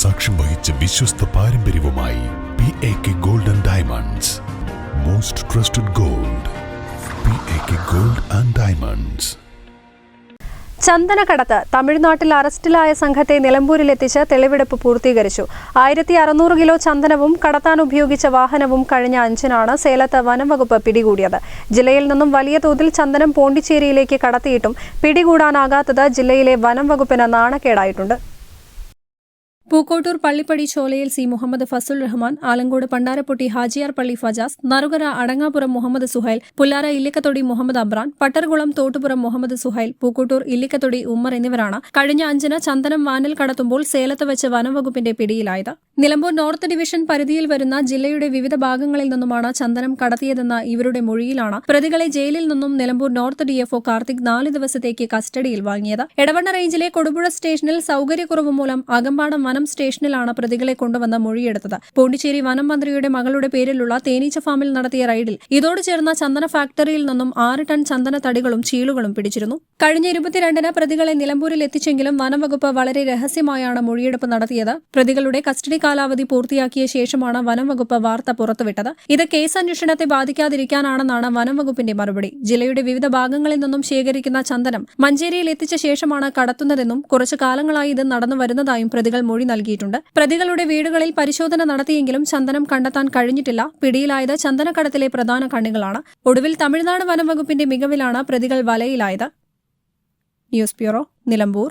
സാക്ഷ്യം വഹിച്ച വിശ്വസ്ത പാരമ്പര്യവുമായി P A K gold and diamonds most trusted gold P A K gold and diamonds ചന്ദനക്കടത്ത് തമിഴ്നാട്ടിൽ അറസ്റ്റിലായ സംഘത്തെ നിലമ്പൂരിലെത്തിച്ച് തെളിവെടുപ്പ് പൂർത്തീകരിച്ചു. ആയിരത്തി അറുന്നൂറ് കിലോ ചന്ദനവും കടത്താൻ ഉപയോഗിച്ച വാഹനവും കഴിഞ്ഞ അഞ്ചിനാണ് സേലത്ത് വനംവകുപ്പ് പിടികൂടിയത്. ജില്ലയിൽ നിന്നും വലിയ തോതിൽ ചന്ദനം പോണ്ടിച്ചേരിയിലേക്ക് കടത്തിയിട്ടും പിടികൂടാനാകാത്തത് ജില്ലയിലെ വനം വകുപ്പിന് നാണക്കേടായിട്ടുണ്ട്. പൂക്കോട്ടൂർ പള്ളിപ്പടി ചോലയിൽ സി മുഹമ്മദ് ഫസുൽ റഹ്മാൻ ആലങ്കോട് പണ്ടാരപ്പൊട്ടി ഹാജിയാർ പള്ളി ഫജാസ് നറുകര അടങ്ങാപുരം മുഹമ്മദ് സുഹൈൽ പുല്ലാര ഇല്ലിക്കത്തൊടി മുഹമ്മദ് അബ്രാൻ പട്ടർകുളം തോട്ടുപുറം മുഹമ്മദ് സുഹൈൽ പൂക്കോട്ടൂർ ഇല്ലിക്കത്തൊടി ഉമ്മർ എന്നിവരാണ് കഴിഞ്ഞ അഞ്ചിന് ചന്ദനം വാനൽ കടത്തുമ്പോൾ സേലത്ത് വെച്ച് വനംവകുപ്പിന്റെ പിടിയിലായത്. നിലമ്പൂർ നോർത്ത് ഡിവിഷൻ പരിധിയിൽ വരുന്ന ജില്ലയുടെ വിവിധ ഭാഗങ്ങളിൽ നിന്നുമാണ് ചന്ദനം കടത്തിയതെന്ന ഇവരുടെ മൊഴിയിലാണ് പ്രതികളെ ജയിലിൽ നിന്നും നിലമ്പൂർ നോർത്ത് ഡിഎഫ്ഒ കാർത്തിക് നാല് ദിവസത്തേക്ക് കസ്റ്റഡിയിൽ വാങ്ങിയത്. എടവണ്ണ റേഞ്ചിലെ കൊടുപുഴ സ്റ്റേഷനിൽ സൌകര്യക്കുറവ് മൂലം അകമ്പാടം വനം സ്റ്റേഷനിലാണ് പ്രതികളെ കൊണ്ടുവന്ന മൊഴിയെടുത്തത്. പോണ്ടിച്ചേരി വനം മന്ത്രിയുടെ മകളുടെ പേരിലുള്ള തേനീച്ച ഫാമിൽ നടത്തിയ റൈഡിൽ ഇതോട് ചേർന്ന ചന്ദന ഫാക്ടറിയിൽ നിന്നും ആറ് ടൺ ചന്ദന തടികളും ചീളുകളും പിടിച്ചിരുന്നു. കഴിഞ്ഞ ഇരുപത്തിരണ്ടിന് പ്രതികളെ നിലമ്പൂരിൽ എത്തിച്ചെങ്കിലും വനംവകുപ്പ് വളരെ രഹസ്യമായാണ് മൊഴിയെടുപ്പ് നടത്തിയത്. പ്രതികളുടെ കസ്റ്റഡി കാലാവധി പൂർത്തിയാക്കിയ ശേഷമാണ് വനംവകുപ്പ് വാർത്ത പുറത്തുവിട്ടത്. ഇത് കേസ് അന്വേഷണത്തെ ബാധിക്കാതിരിക്കാനാണെന്നാണ് വനംവകുപ്പിന്റെ മറുപടി. ജില്ലയുടെ വിവിധ ഭാഗങ്ങളിൽ നിന്നും ശേഖരിക്കുന്ന ചന്ദനം മഞ്ചേരിയിൽ എത്തിച്ച ശേഷമാണ് കടത്തുന്നതെന്നും കുറച്ചു കാലങ്ങളായി ഇത് നടന്നു വരുന്നതായും പ്രതികൾ മൊഴി നൽകിയിട്ടുണ്ട്. പ്രതികളുടെ വീടുകളിൽ പരിശോധന നടത്തിയെങ്കിലും ചന്ദനം കണ്ടെത്താൻ കഴിഞ്ഞിട്ടില്ല. പിടിയിലായത് ചന്ദനക്കടത്തിലെ പ്രധാന കണ്ണികളാണ്. ഒടുവിൽ തമിഴ്നാട് വനംവകുപ്പിന്റെ മികവിലാണ് പ്രതികൾ വലയിലായത്. News bureau Nilambur.